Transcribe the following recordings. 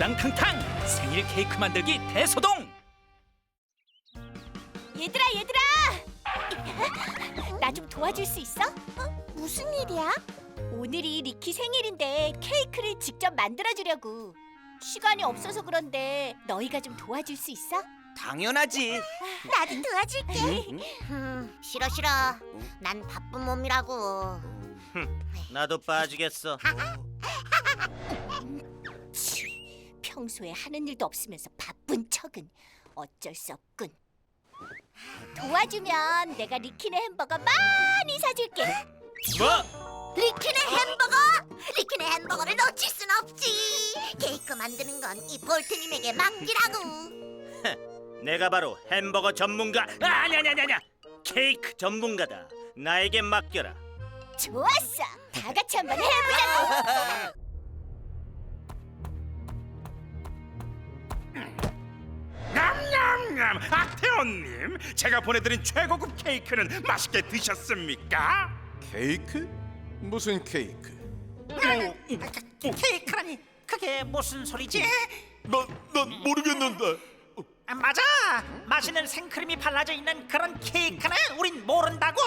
우당탕탕 생일 케이크 만들기 대소동 얘들아 얘들아 나 좀 도와줄 수 있어? 무슨 일이야? 오늘이 리키 생일인데 케이크를 직접 만들어주려고 시간이 없어서 그런데 너희가 좀 도와줄 수 있어? 당연하지. 나도 도와줄게 음, 싫어 싫어. 난 바쁜 몸이라고. 나도 빠지겠어. 평소에 하는 일도 없으면서 바쁜 척은 어쩔 수 없군 도와주면 내가 리키네 햄버거 많이 사줄게 뭐? 리키네 햄버거! 리키네 햄버거를 놓칠 순 없지. 케이크 만드는 건 이 볼트님에게 맡기라고. 내가 바로 햄버거 전문가. 아, 아니 아니 아니 아니야. 케이크 전문가다. 나에게 맡겨라. 좋았어 다 같이 한번 해보자고 냠냠냠 악태원님 제가 보내드린 최고급 케이크는 맛있게 드셨습니까? 케이크? 무슨 케이크? 케이크라니 그게 무슨 소리지? 난, 난 모르겠는데 아, 맞아 맛있는 생크림이 발라져 있는 그런 케이크는 우린 모른다고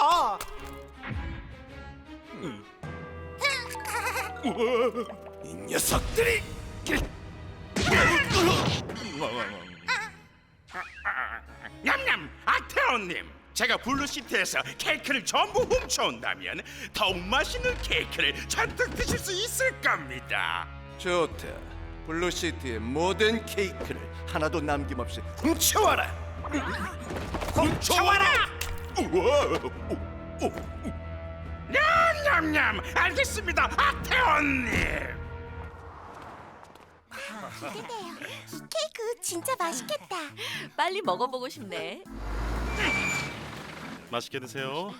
이 녀석들이 냠 악태원님 제가 블루시티에서 케이크를 전부 훔쳐온다면 더욱 맛있는 케이크를 잔뜩 드실 수 있을 겁니다. 좋다. 블루시티의 모든 케이크를 하나도 남김없이 훔쳐와라! 훔쳐와라! 우와, 오, 오. 냠냠냠! 알겠습니다 악태원님 기대돼요. 케이크 진짜 맛있겠다. 빨리 먹어보고 싶네. 맛있게 드세요.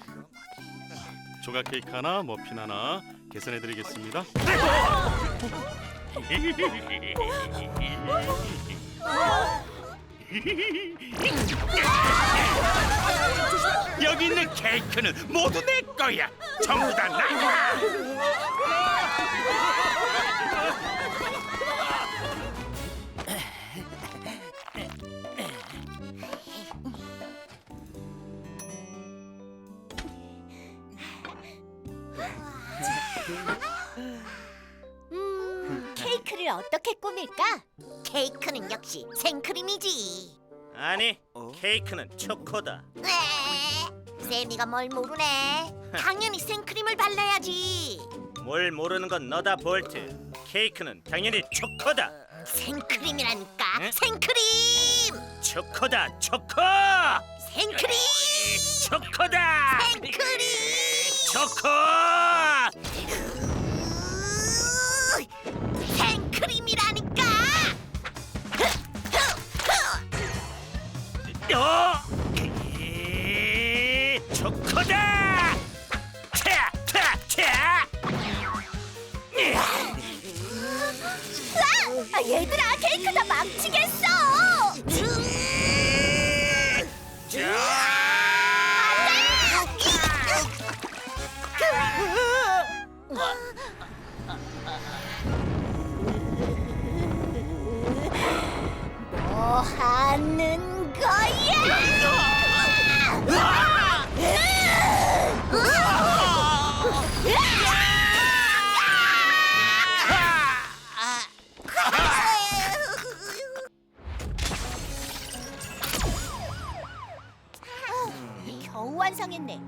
조각 케이크 하나, 머핀 하나 계산해 드리겠습니다. 여기 있는 케이크는 모두 내 거야 전부 다 나야 어떻게 꾸밀까? 케이크는 역시 생크림이지. 아니, 케이크는 초코다. 에 세미가 뭘 모르네. 당연히 생크림을 발라야지. 뭘 모르는 건 너다, 볼트. 케이크는 당연히 초코다. 생크림이라니까. 응? 생크림. 초코다, 초코. 생크림. 초코다. 생크림. 초코. 겨우 완성했네.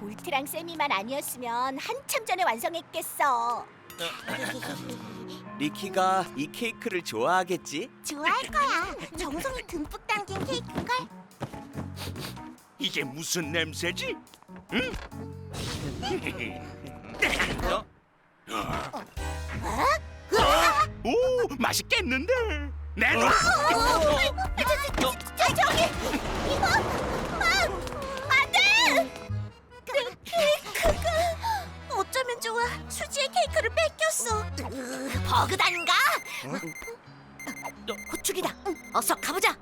볼트랑 세미만 아니었으면 한참 전에 완성했겠어. 리키가 이 케이크를 좋아하겠지? 좋아할 거야. 정성이 듬뿍 담긴 케이크걸. 이게 무슨 냄새지? 응? 오 맛있겠는데 내놔 저, 저기 이거 아, 안 돼! 내 케이크가 어쩌면 좋아 수지의 케이크를 뺏겼어. 버그단가? 호축이다. 어서 가보자.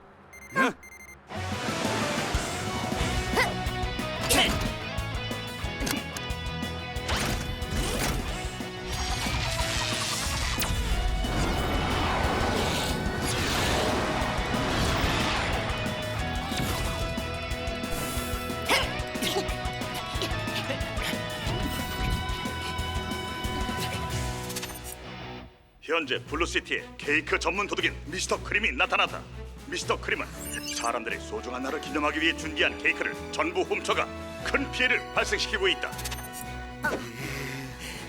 현재 블루시티에 케이크 전문 도둑인 미스터 크림이 나타났다. 미스터 크림은 사람들의 소중한 날을 기념하기 위해 준비한 케이크를 전부 훔쳐가 큰 피해를 발생시키고 있다.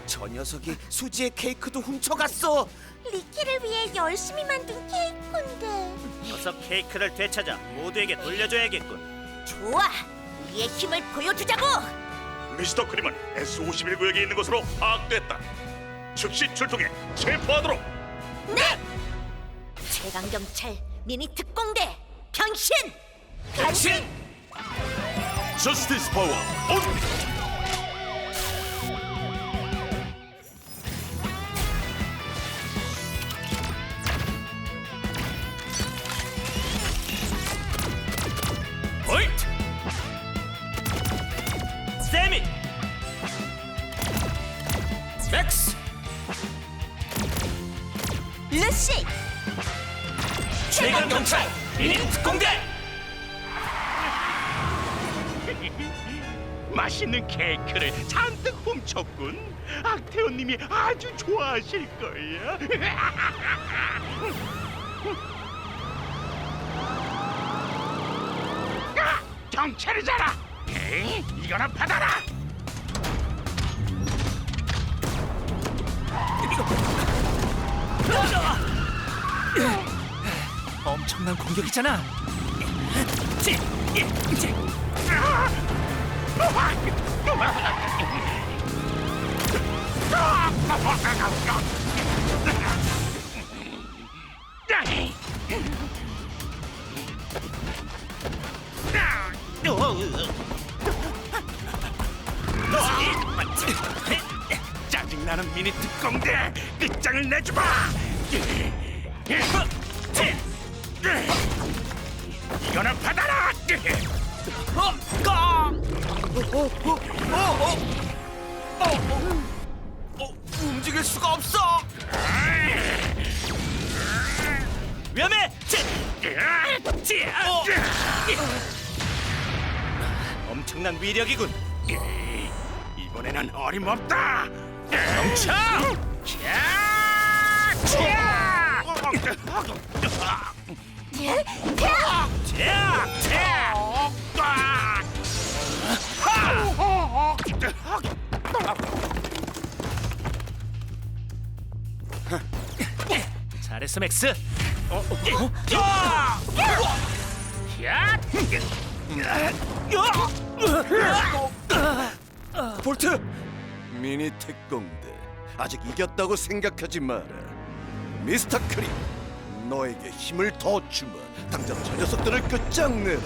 저 녀석이 수지의 케이크도 훔쳐갔어. 리키를 위해 열심히 만든 케이크인데. 어서 케이크를 되찾아 모두에게 돌려줘야겠군. 좋아, 우리의 힘을 보여주자고. 미스터 크림은 S51 구역에 있는 것으로 파악됐다. 즉시 출동해 체포하도록. 네. 최강 경찰 미니 특공대 변신. 변신. 저스티스 파워 온! 세미! 맥스! 루시. 최강 경찰 미니 특공대! 맛있는 케이크를 잔뜩 훔쳤군. 악태원님이 아주 좋아하실 거야. 아, 경찰이잖아. 에이, 이거나 받아라. 엄청난 공격이잖아. 찌, 예, 찌. 끝장을 내주마. 이거나 받아라. 움직일 수가 없어! 위험해! 어! 엄청난 위력이군. 이번에는 어림없다. 멈춰! 자! 잘했어 맥스. 어? 어? 야! 볼트! 미니 특공대 아직 이겼다고 생각하지 마라. 미스터 크림 너에게 힘을 더 주마. 당장 저 녀석들을 끝장내라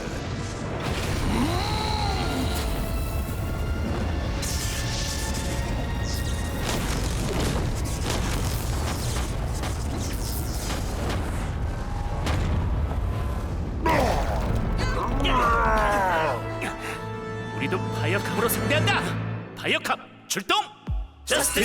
저스티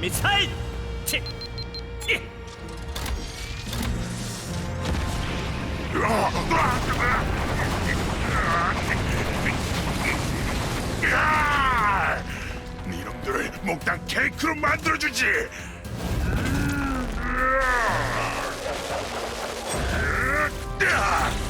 미사일! 치! 이! 이놈들을 몽땅 케이크로 만들어주지. 하이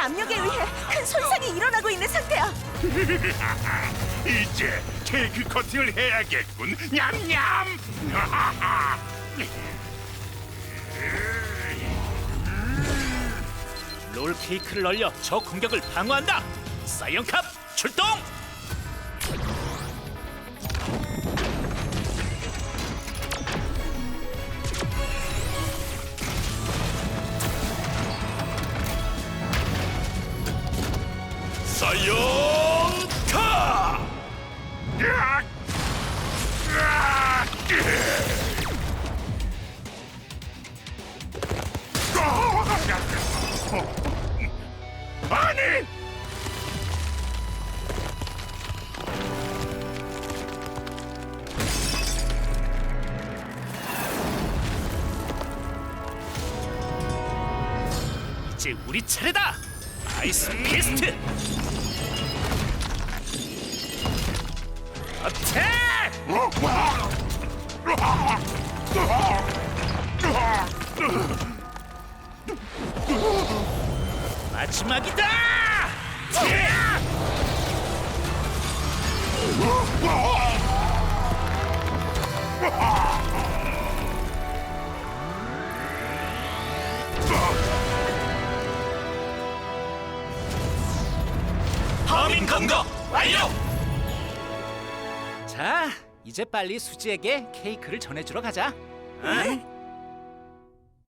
압력에 의해 큰 손상이 일어나고 있는 상태야. 이제 케이크 커팅을 해야겠군. 냠냠. 롤 케이크를 얼려 저 공격을 방어한다. 사이언캅 출동. 이제 우리 차례다. 아이스 피스트. 어택! 마지막이다. 범 인 검거 완료. 자, 이제 빨리 수지에게 케이크를 전해주러 가자. 응?